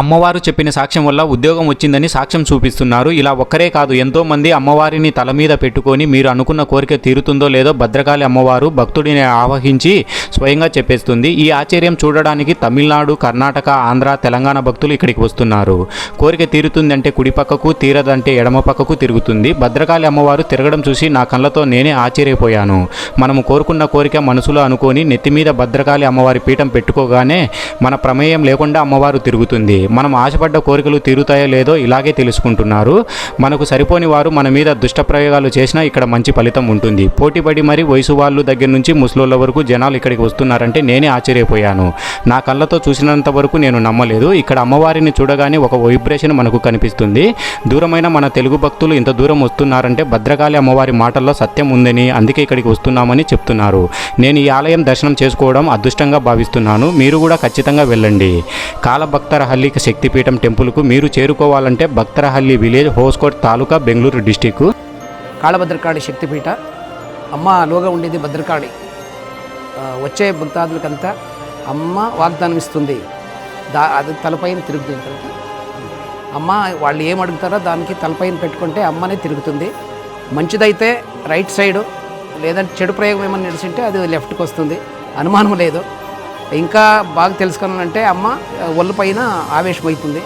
అమ్మవారు చెప్పిన సాక్ష్యం వల్ల ఉద్యోగం వచ్చిందని సాక్ష్యం చూపిస్తున్నారు. ఇలా ఒక్కరే కాదు ఎంతోమంది అమ్మవారిని తల మీద పెట్టుకొని మీరు అనుకున్న కోరిక తీరుతుందో లేదో భద్రకాళి అమ్మవారు భక్తుడిని ఆవహించి స్వయంగా చెప్పేస్తుంది. ఈ ఆశ్చర్యం చూడడానికి తమిళనాడు కర్ణాటక ఆంధ్ర తెలంగాణ భక్తులు ఇక్కడికి వస్తున్నారు. కోరిక తీరుతుందంటే కుడిపక్కకు తీరదంటే ఎడమ పక్కకు తిరుగుతుంది. భద్రకాళి అమ్మవారు తిరగడం చూసి నా కళ్ళతో నేనే ఆశ్చర్యపోయాను. మనము కోరుకున్న కోరిక మనసులో అనుకొని నెత్తి మీద భద్రకాళి అమ్మవారి పీఠం పెట్టుకోగానే మన ప్రమేయం లేకుండా అమ్మవారు తిరుగుతుంది. మనం ఆశపడ్డ కోరికలు తీరుతాయో లేదో ఇలాగే తెలుసుకుంటున్నారు. మనకు సరిపోని వారు మన మీద దుష్ట ప్రయోగాలు చేసినా ఇక్కడ మంచి ఫలితం ఉంటుంది. పోటీపడి మరి వయసు వాళ్ళు దగ్గర నుంచి ముసలోళ్ళ వరకు జనాలు ఇక్కడికి వస్తున్నారంటే నేనే ఆశ్చర్యపోయాను. నా కళ్ళతో చూసినంత వరకు నేను నమ్మలేదు. ఇక్కడ అమ్మవారిని చూడగానే ఒక వైబ్రేషన్ మనకు కనిపిస్తుంది. దూరమైన మన తెలుగు భక్తులు ఇంత దూరం వస్తున్నారంటే భద్రకాళి అమ్మవారి మాటల్లో సత్యం ఉందని అందుకే ఇక్కడికి వస్తున్నామని చెప్తున్నారు. నేను ఈ ఆలయం దర్శనం చేసుకోవడం అదృష్టంగా భావిస్తున్నాను. మీరు కూడా ఖచ్చితంగా వెళ్ళండి. కాలభక్తరహల్లి శక్తిపీఠం టెంపుల్కు మీరు చేరుకోవాలంటే భక్తరహల్లి విలేజ్ హోస్కోట్ తాలూకా బెంగళూరు డిస్టిక్ కాళభద్రకాళి శక్తిపీఠ. అమ్మ లోగా ఉండేది భద్రకాళి. వచ్చే భక్తాదులకంతా అమ్మ వాగ్దానం ఇస్తుంది దా అది తలపైన తిరుగుతుంది కనుక అమ్మ వాళ్ళు ఏం అడుగుతారో దానికి తలపైన పెట్టుకుంటే అమ్మనే తిరుగుతుంది. మంచిదైతే రైట్ సైడు లేదంటే చెడు ప్రయోగం ఏమైనా నడిచింటే అది లెఫ్ట్కి వస్తుంది. అనుమానం లేదు. ఇంకా బాగా తెలుసుకోవాలంటే అమ్మ ఒళ్ళు పైన ఆవేశమవుతుంది